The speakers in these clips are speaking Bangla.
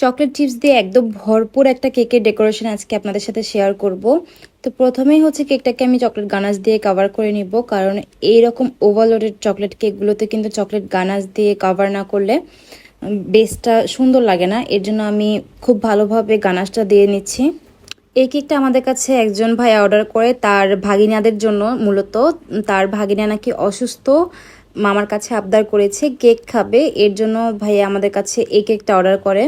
চকলেট চিপস দিয়ে একদম ভরপুর একটা কেকের ডেকোরেশন আজকে আপনাদের সাথে শেয়ার করব। তো প্রথমেই হচ্ছে কেকটাকে আমি চকলেট গানাশ দিয়ে কভার করে নিব, কারণ এই এইরকম ওভারলোডেড চকলেট কেকগুলোতে কিন্তু চকলেট গানাশ দিয়ে কভার না করলে বেসটা সুন্দর লাগে না। এর জন্য আমি খুব ভালোভাবে গানাশটা দিয়ে নিচ্ছি। এই কেকটা আমাদের কাছে একজন ভাই অর্ডার করে, তার ভাগিনাদের জন্য মূলত। তার ভাগিনা নাকি অসুস্থ, মামার কাছে আবদার করেছে, কেক খাবে। এর জন্য ভাইয়া আমাদের কাছে এই কেকটা অর্ডার করে।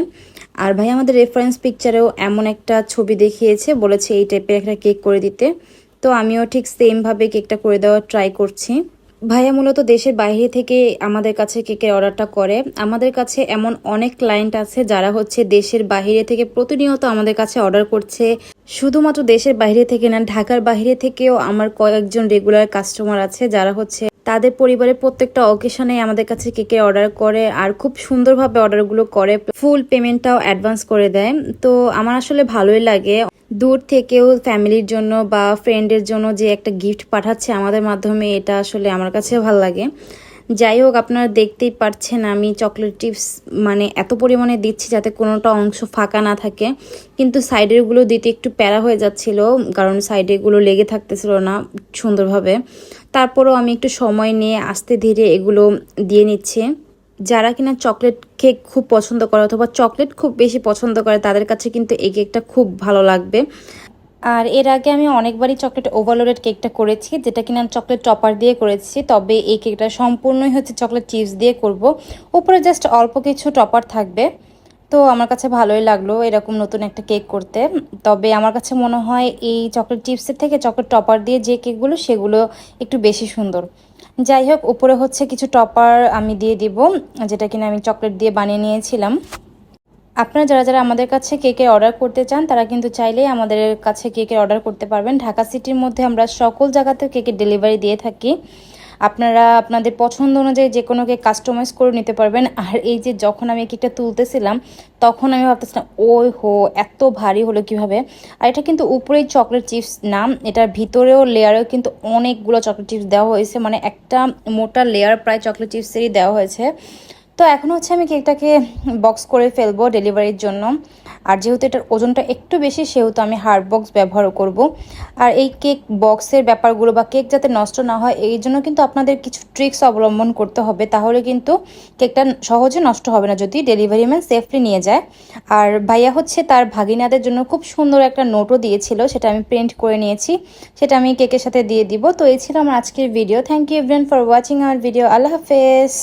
আর ভাই আমাদের রেফারেন্স পিকচারেও এমন একটা ছবি দেখিয়েছে, বলেছে এই টাইপের একটা কেক করে দিতে। তো আমিও ঠিক সেমভাবে কেকটা করে দেওয়ার ট্রাই করছি। ভাইয়া মূলত দেশের বাইরে থেকে আমাদের কাছে কেকের অর্ডারটা করে। আমাদের কাছে এমন অনেক ক্লায়েন্ট আছে যারা হচ্ছে দেশের বাইরে থেকে প্রতিনিয়ত আমাদের কাছে অর্ডার করছে। শুধুমাত্র দেশের বাইরে থেকে না, ঢাকার বাইরে থেকেও আমার কয়েকজন রেগুলার কাস্টমার আছে যারা হচ্ছে তাদের পরিবারের প্রত্যেকটা অকেশনে আমাদের কাছে কেকের অর্ডার করে আর খুব সুন্দরভাবে অর্ডারগুলো করে ফুল পেমেন্টটাও অ্যাডভান্স করে দেয়। তো আমার আসলে ভালোই লাগে। দূর থেকেও ফ্যামিলির জন্য বা ফ্রেন্ডের জন্য যে একটা গিফট পাঠাচ্ছে আমাদের মাধ্যমে, এটা আসলে আমার কাছে ভালো লাগে। যাই হোক, আপনারা দেখতেই পারছেন আমি চকলেট টিপস মানে এত পরিমাণে দিচ্ছি যাতে কোনোটা অংশ ফাঁকা না থাকে। কিন্তু সাইডেরগুলো দিতে একটু প্যারা হয়ে যাচ্ছিল, কারণ সাইডেগুলো লেগে থাকতেছিল না সুন্দরভাবে। তারপরেও আমি একটু সময় নিয়ে আস্তে ধীরে এগুলো দিয়ে নিচ্ছি। যারা কিনা চকলেট কেক খুব পছন্দ করে অথবা চকলেট খুব বেশি পছন্দ করে, তাদের কাছে কিন্তু এই কেকটা খুব ভালো লাগবে। আর এর আগে আমি অনেকবারই চকলেট ওভারলোডেড কেকটা করেছি, যেটা কিনা চকলেট টপার দিয়ে করেছি, তবে এই কেকটা সম্পূর্ণই হচ্ছে চকলেট চিপস দিয়ে করব। উপরে জাস্ট অল্প কিছু টপার থাকবে, তো আমার কাছে ভালোই লাগল এরকম নতুন একটা কেক করতে। তবে আমার কাছে মনে হয় এই চকলেট চিপসের থেকে চকলেট টপার দিয়ে যে কেকগুলো সেগুলো একটু বেশি সুন্দর। যাই হোক, উপরে হচ্ছে কিছু টপার আমি দিয়ে দিব, যেটা কিনা আমি চকলেট দিয়ে বানিয়ে নিয়েছিলাম। আপনারা যারা যারা আমাদের কাছে কেকের অর্ডার করতে চান, তারা কিন্তু চাইলেই আমাদের কাছে কেকের অর্ডার করতে পারবেন। ঢাকা সিটির মধ্যে আমরা সকল জায়গাতে কেকের ডেলিভারি দিয়ে থাকি। আপনারা আপনাদের পছন্দ অনুযায়ী যে কোনো কেক কাস্টমাইজ করে নিতে পারবেন। আর এই যে যখন আমি কেকটা তুলতেছিলাম, তখন আমি ভাবতেছিলাম, ওই হো, এত ভারী হলো কীভাবে? আর এটা কিন্তু উপরেই চকলেট চিপস নাম। এটার ভিতরেও লেয়ারেও কিন্তু অনেকগুলো চকলেট চিপস দেওয়া হয়েছে। মানে একটা মোটা লেয়ার প্রায় চকলেট চিপসেরই দেওয়া হয়েছে। তো এখন হচ্ছে আমি কেকটাকে বক্স করে ফেলব ডেলিভারির জন্য। আর যেহেতু এটার ওজনটা একটু বেশি, সেহেতু আমি হার্ড বক্স ব্যবহার করব। আর এই কেক বক্সের ব্যাপারগুলো বা কেক যাতে নষ্ট না হয়, এই জন্য কিন্তু আপনাদের কিছু ট্রিক্স অবলম্বন করতে হবে। তাহলে কিন্তু কেকটা সহজে নষ্ট হবে না যদি ডেলিভারি ম্যান সেফলি নিয়ে যায়। আর ভাইয়া হচ্ছে তার ভাগিনাদের জন্য খুব সুন্দর একটা নোটও দিয়েছিল, সেটা আমি প্রিন্ট করে নিয়েছি। সেটা আমি কেকের সাথে দিয়ে দিব। তো এই ছিল আমার আজকের video thank you everyone for watching our video Allah হাফেজ।